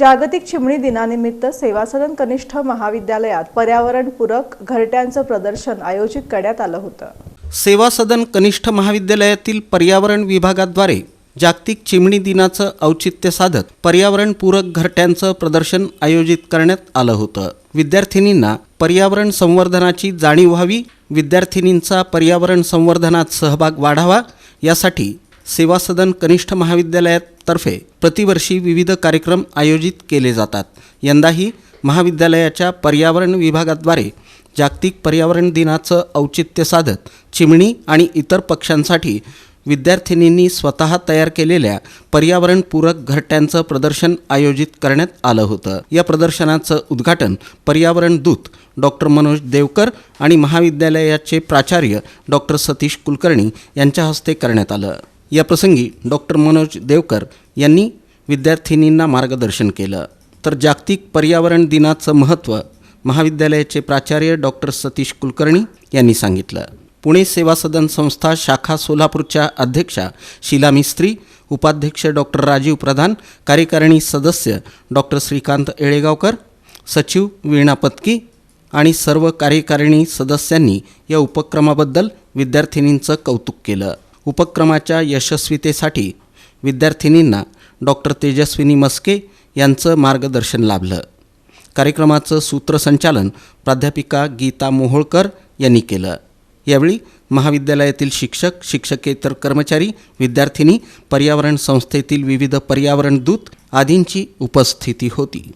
जागतिक चिमणी दिनानिमित्त सेवासदन कनिष्ठ महाविद्यालयात पर्यावरणपूरक घरट्यांचं प्रदर्शन आयोजित करण्यात आलं होतं. सेवा सदन कनिष्ठ महाविद्यालयातील पर्यावरण विभागाद्वारे जागतिक चिमणी दिनाचं औचित्य साधत पर्यावरणपूरक घरट्यांचं प्रदर्शन आयोजित करण्यात आलं होतं. विद्यार्थिनींना पर्यावरण संवर्धनाची जाणीव व्हावी विद्यार्थिनींचा पर्यावरण संवर्धनात सहभाग वाढावा यासाठी सेवा सदन कनिष्ठ महाविद्यालयातर्फे प्रतिवर्षी विविध कार्यक्रम आयोजित केले जातात. यंदाही महाविद्यालयाच्या पर्यावरण विभागाद्वारे जागतिक पर्यावरण दिनाचं औचित्य साधत चिमणी आणि इतर पक्ष्यांसाठी विद्यार्थिनींनी स्वतः तयार केलेल्या पर्यावरणपूरक घरट्यांचं प्रदर्शन आयोजित करण्यात आलं होतं. या प्रदर्शनाचं उद्घाटन पर्यावरण दूत डॉक्टर मनोज देवकर आणि महाविद्यालयाचे प्राचार्य डॉक्टर सतीश कुलकर्णी यांच्या हस्ते करण्यात आलं. या प्रसंगी डॉक्टर मनोज देवकर यांनी विद्यार्थिनींना मार्गदर्शन केलं. तर जागतिक पर्यावरण दिनाचं महत्त्व महाविद्यालयाचे प्राचार्य डॉक्टर सतीश कुलकर्णी यांनी सांगितलं. पुणे सेवा सदन संस्था शाखा सोलापूरच्या अध्यक्षा शिला मिस्त्री उपाध्यक्ष डॉक्टर राजीव प्रधान कार्यकारिणी सदस्य डॉक्टर श्रीकांत येळेगावकर सचिव वीणा पत्की आणि सर्व कार्यकारिणी सदस्यांनी या उपक्रमाबद्दल विद्यार्थिनींचं कौतुक केलं. उपक्रमाच्या यशस्वीतेसाठी विद्यार्थिनींना डॉक्टर तेजस्विनी मस्के यांचं मार्गदर्शन लाभलं. कार्यक्रमाचं सूत्रसंचालन प्राध्यापिका गीता मोहोळकर यांनी केलं. यावेळी महाविद्यालयातील शिक्षक शिक्षकेतर कर्मचारी विद्यार्थिनी पर्यावरण संस्थेतील विविध पर्यावरण दूत आदींची उपस्थिती होती.